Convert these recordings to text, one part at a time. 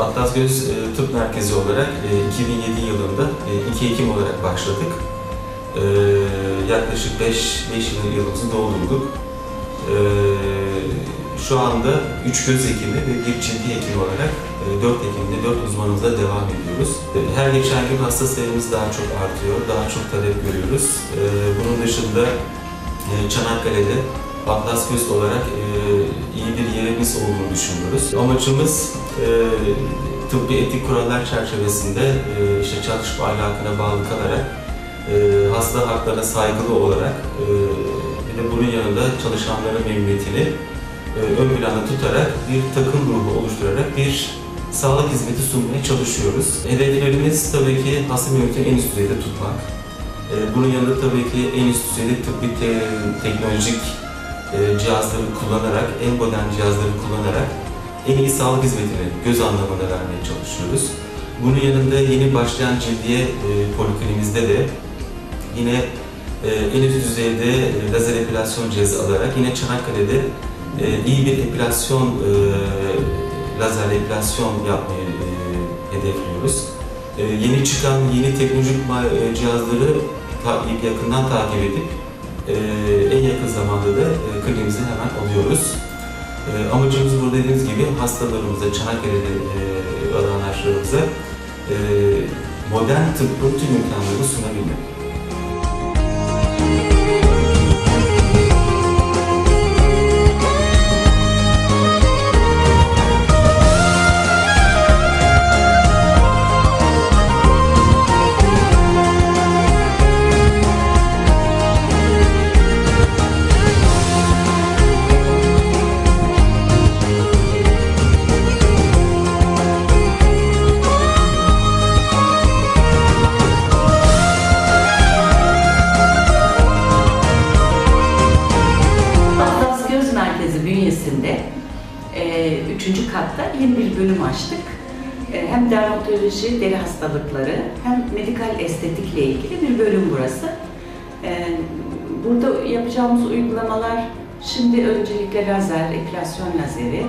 Atlas Göz e, Tıp Merkezi olarak e, 2007 yılında e, 2 Ekim olarak başladık. E, yaklaşık 5, 5 yıl yılımızı doldurduk. E, şu anda 3 göz hekimi ve bir ciddi hekim olarak e, 4 hekimde 4 uzmanımızla devam ediyoruz. E, Her geçen gün hasta sayımız daha çok artıyor, daha çok talep görüyoruz. E, bunun dışında e, Çanakkale'de Atlas Göz olarak e, iyi bir olduğunu düşünüyoruz. Amacımız e, tıbbi etik kurallar çerçevesinde e, işte çalışma ahlakına bağlı kalarak e, hasta haklarına saygılı olarak e, bir de bunun yanında çalışanların memnuniyetini e, ön planda tutarak bir takım ruhu oluşturarak bir sağlık hizmeti sunmaya çalışıyoruz. Hedeflerimiz tabii ki hasta memnuniyetini en üst düzeyde tutmak. E, bunun yanında tabii ki en üst düzeyde tıbbi te- teknolojik e, cihazları kullanarak, en modern cihazları kullanarak en iyi sağlık hizmetini göz anlamında vermeye çalışıyoruz. Bunun yanında yeni başlayan cildiye poliklinimizde de yine e, en üst düzeyde e, lazer epilasyon cihazı alarak yine Çanakkale'de e, iyi bir epilasyon, e, lazer epilasyon yapmayı hedefliyoruz. Yeni çıkan yeni teknolojik cihazları yakından takip edip e, en yakın zamanda da e, kliniğimize hemen alıyoruz. E, amacımız burada dediğimiz gibi hastalarımıza, Çanakkale'de e, vatandaşlarımıza e, modern tıbbın tüm imkanlarını sunabilmek. Bölüm açtık. E, hem dermatoloji, deri hastalıkları hem medikal estetikle ilgili bir bölüm burası. E, burada yapacağımız uygulamalar şimdi öncelikle lazer, epilasyon lazeri,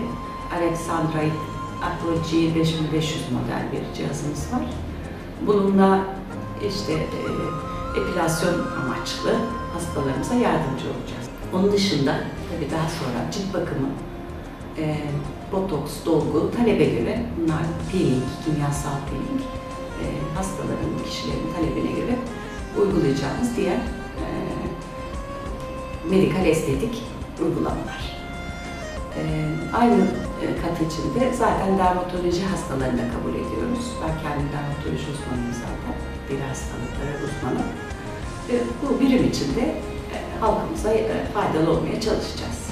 Alexandrite Apogee 5500 model bir cihazımız var. Bununla işte epilasyon amaçlı hastalarımıza yardımcı olacağız. Onun dışında tabii daha sonra cilt bakımı, e, botoks, dolgu talebe göre bunlar peeling, kimyasal peeling e, hastaların, kişilerin talebine göre uygulayacağımız diğer e, medikal estetik uygulamalar. E, aynı e, kat içinde zaten dermatoloji hastalarını da kabul ediyoruz. Ben kendim dermatoloji uzmanıyım zaten. Deri hastalıkları uzmanı. E, bu birim içinde e, halkımıza e, faydalı olmaya çalışacağız.